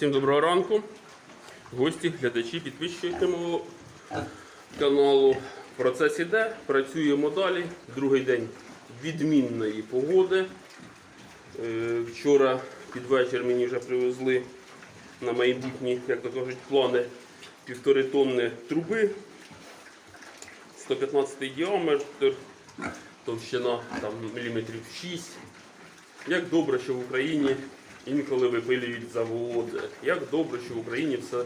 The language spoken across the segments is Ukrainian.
Всім доброго ранку. Гості, глядачі, підписчики мого каналу. Процес іде, працюємо далі. Другий день відмінної погоди. Е, Вчора під вечір мені вже привезли на майбутні, як то кажуть, плани півтори тонни труби. 115 діаметр, товщина там, міліметрів 6. Як добре, що в Україні інколи випилюють заводи. Як добре, що в Україні все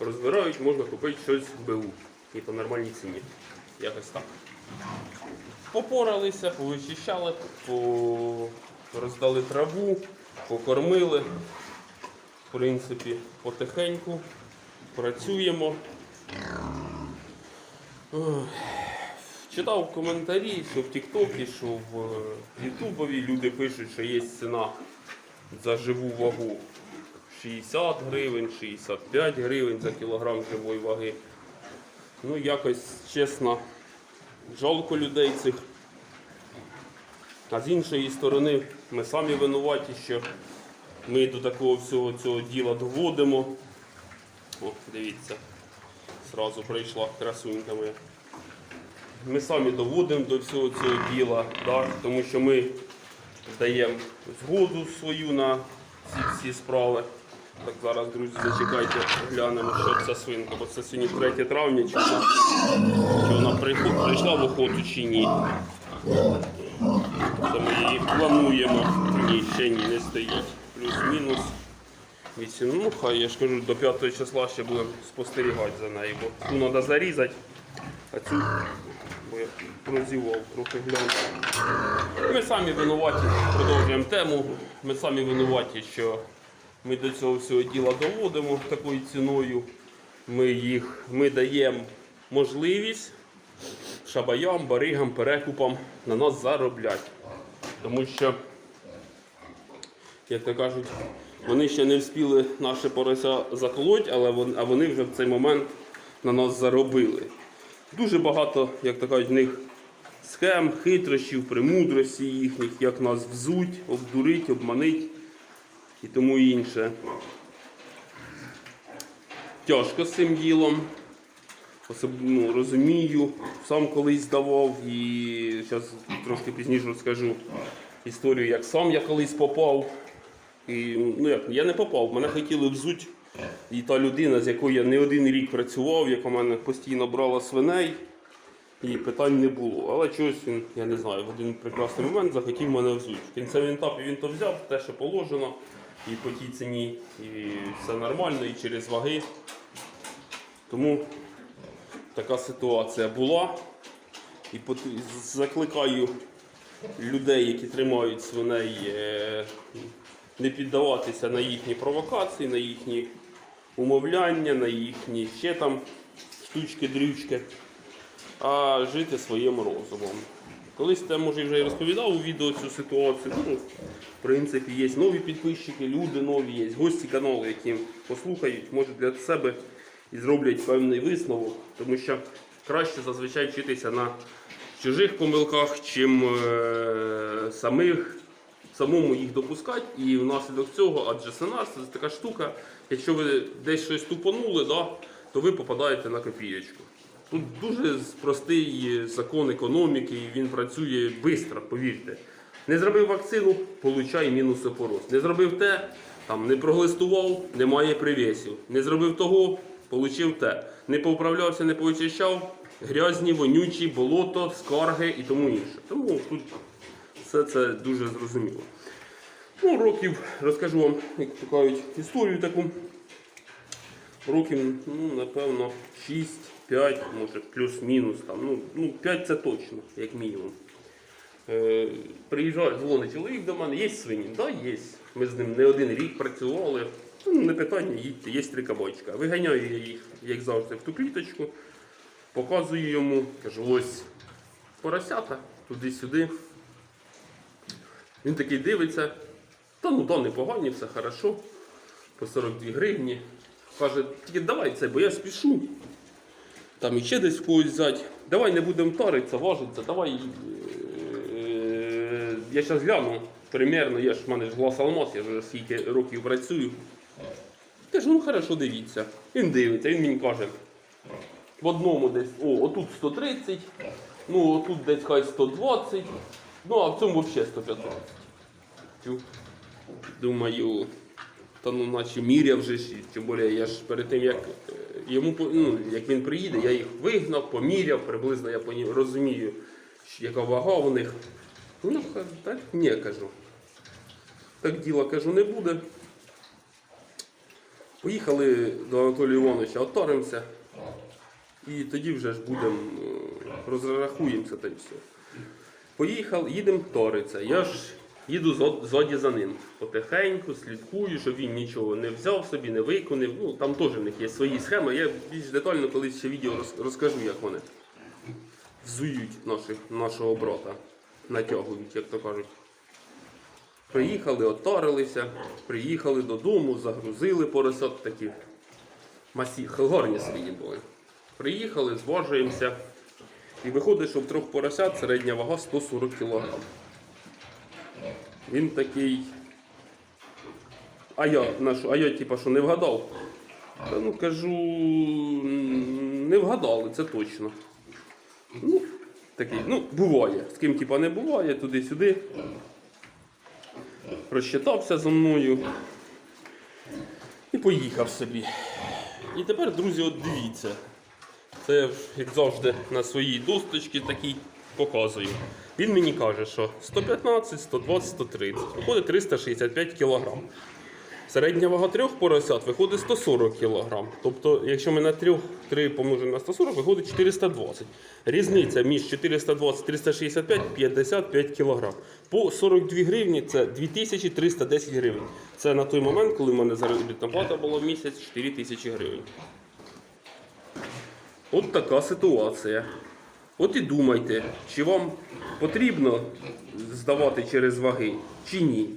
розбирають, можна купити щось в БУ і по нормальній ціні. Якось так. Попоралися, повичищали, по... роздали траву, покормили. В принципі, потихеньку працюємо. Читав коментарі, що в Тіктокі, що в Ютубові люди пишуть, що є ціна за живу вагу 60 гривень, 65 гривень за кілограм живої ваги. Ну, якось чесно, жалко людей цих. А з іншої сторони, ми самі винуваті, що ми до такого всього цього діла доводимо. О, дивіться, зразу прийшла красунька моя. Ми самі доводимо до всього цього діла, так? тому що ми даємо згоду свою на ці всі справи. Так зараз, друзі, зачекайте, глянемо, що це свинка, бо це сьогодні 3 травня, чи вона, чи вона прийшла в охоту чи ні. Це ми її плануємо. Ні, ще ні, не стоїть. Плюс-мінус. Вісім. Ну, хай я ж кажу, до 5 числа ще будемо спостерігати за нею, бо ту треба зарізати, а цю бо я прозівав трохи глянути. Ми самі винуваті, продовжуємо тему. Ми самі винуваті, що ми до цього всього діла доводимо такою ціною. Ми їх ми даємо можливість шабаям, баригам, перекупам на нас заробляти. Тому що, як то кажуть, вони ще не встигли наше порося заколоть, але вони, а вони вже в цей момент на нас заробили. Дуже багато, як то кажуть, в них схем, хитрощів, премудрості їхніх, як нас взуть, обдурить, обманить і тому інше. Тяжко з цим ділом. Особ... Ну, розумію, сам колись здавав і зараз трошки пізніше розкажу історію, як сам я колись попав. І, ну як, я не попав, мене хотіли взуть. І та людина, з якою я не один рік працював, яка мене постійно брала свиней, і питань не було. Але чогось він, я не знаю, в один прекрасний момент захотів мене взуть. В кінцевому етапі він то взяв, те, що положено, і по тій ціні, і все нормально, і через ваги. Тому така ситуація була. І закликаю людей, які тримають свиней, е, не піддаватися на їхні провокації, на їхні умовляння, на їхні ще там штучки-дрючки, а жити своїм розумом. Колись я може вже і розповідав у відео цю ситуацію. Ну, в принципі, є нові підписчики, люди нові, є гості каналу, які послухають, можуть для себе і зроблять певний висновок, тому що краще зазвичай вчитися на чужих помилках, чим е, самих, самому їх допускати. І внаслідок цього, адже сценар це така штука, якщо ви десь щось тупонули, да, то ви попадаєте на копієчку. Тут дуже простий закон економіки, і він працює швидко, повірте. Не зробив вакцину, получай мінус опороз. Не зробив те, там, не проглистував, немає привісів. Не зробив того, получив те. Не поуправлявся, не повичищав, грязні, вонючі, болото, скарги і тому інше. Тому тут все це дуже зрозуміло. Ну, років, розкажу вам, як кажуть, історію таку. Років, ну, напевно, 6-5, може, плюс-мінус. Там, ну, ну, 5 це точно, як мінімум. Е, приїжджає, дзвонить чоловік до мене, є свині? Так, да, є. Ми з ним не один рік працювали. Ну, не питання, їдьте, є три кабачка. Виганяю я їх, як завжди, в ту кліточку, показую йому, кажу, ось поросята, туди-сюди. Він такий дивиться, та ну да, непогані, все хорошо, по 42 гривні. Каже, тільки давай це, бо я спішу. Там іще десь в когось взяти. Давай не будемо таритися, важитися, давай. е, Я зараз гляну, примерно, я ж в мене ж глас алмаз, я вже скільки років працюю. Кажу, ну хорошо, дивіться. Він дивиться, він мені каже. В одному десь, о, отут 130, ну отут десь хай 120, ну а в цьому взагалі 115. Тю. Думаю, та ну наче міряв вже ж, тим більше я ж перед тим, як е, йому ну, як він приїде, я їх вигнав, поміряв, приблизно я розумію, яка вага у них. Ну, ка- так ні, кажу. Так діла кажу, не буде. Поїхали до Анатолія Івановича, отаримося. І тоді вже ж будемо е, розрахуємося та й все. Поїхав, їдемо ториться. Я ж їду зо- ззаді за ним. Потихеньку, слідкую, щоб він нічого не взяв собі, не виконав. Ну, там теж в них є свої схеми. Я більш детально колись ще відео розкажу, як вони взують наших, нашого брата, натягують, як то кажуть. Приїхали, отарилися, приїхали додому, загрузили поросят такі. Масі, гарні свої були. Приїхали, зважуємося. І виходить, що в трьох поросят середня вага 140 кг. Він такий. А я, на що- а я типа, що не вгадав. Та ну кажу, не вгадали, це точно. Ну, такий, ну, буває. З ким типа не буває, туди-сюди. Розчитався зі мною. І поїхав собі. І тепер, друзі, от дивіться. Це, як завжди, на своїй досточці такій показую. Він мені каже, що 115, 120, 130. Виходить 365 кг. Середня вага трьох поросят виходить 140 кг. Тобто, якщо ми на трьох 3 помножимо на 140, виходить 420. Різниця між 420 і 365 55 кг. По 42 гривні це 2310 гривень. Це на той момент, коли в мене заробітна плата була в місяць 4000 гривень. От така ситуація. От і думайте, чи вам потрібно здавати через ваги, чи ні.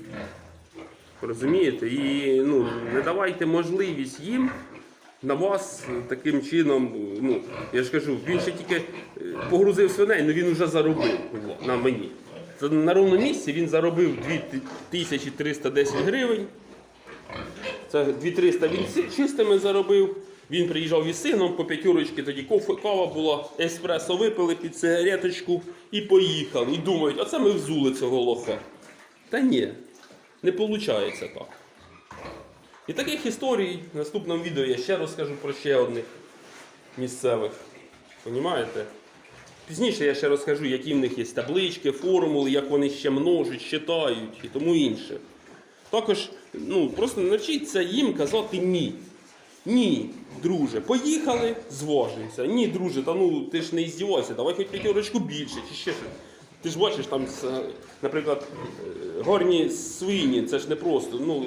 Розумієте? І ну, не давайте можливість їм на вас таким чином. Ну, я ж кажу, він ще тільки е, погрузив свиней, але він вже заробив на мені. На ровному місці він заробив 2310 гривень. Це 2300 він чистими заробив. Він приїжджав із сином по п'ятерочки, тоді кава була, еспресо випили під сигареточку і поїхали. І думають, а це ми взули цього лоха. Та ні, не виходить так. І таких історій в наступному відео я ще розкажу про ще одних місцевих. Понімаєте? Пізніше я ще розкажу, які в них є таблички, формули, як вони ще множать, читають і тому інше. Також ну, просто навчіться їм казати ні. Ні, друже, поїхали, зважимося. Ні, друже, та ну ти ж не іздівайся, давай хоч п'ятерочку більше чи ще щось. Ти ж бачиш, там, наприклад, е, горні свині, це ж не просто. Ну,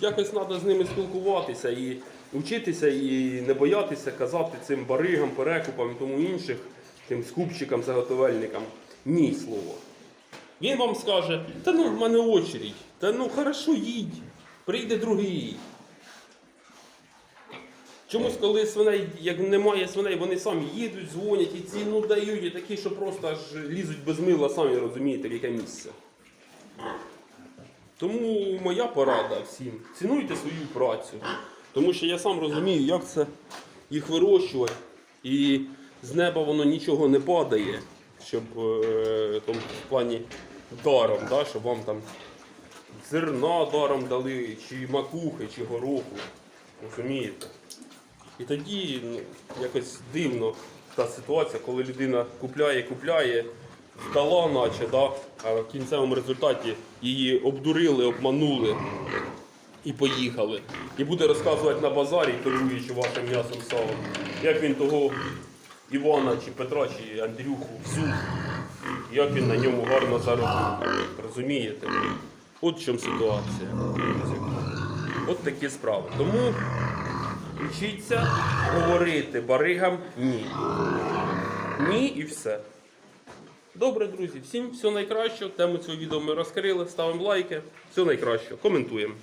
якось треба з ними спілкуватися і вчитися, і не боятися казати цим баригам, перекупам і тому інших, тим скупчикам, заготовельникам. Ні слово. Він вам скаже, та ну в мене очередь, та ну хорошо їдь, прийде другий. Чомусь, коли свиней, як немає свиней, вони самі їдуть, дзвонять і ціну дають, і такі, що просто аж лізуть без мила, самі розумієте, в яке місце. Тому моя порада всім, цінуйте свою працю. Тому що я сам розумію, як це їх вирощувати. І з неба воно нічого не падає, щоб е, там, в плані даром, да, щоб вам там зерна даром дали, чи макухи, чи гороху. Розумієте? І тоді ну, якось дивно та ситуація, коли людина купляє, купляє, здала, наче, да, а в кінцевому результаті її обдурили, обманули і поїхали. І буде розказувати на базарі, торгуючи вашим м'ясом салом, як він того Івана чи Петра чи Андрюху взув, як він на ньому гарно заробив. Розумієте? От в чому ситуація. От такі справи. Тому Вчіться говорити баригам ні. Ні і все. Добре, друзі, всім все найкраще. Тему цього відео ми розкрили. Ставимо лайки. Все найкраще. Коментуємо.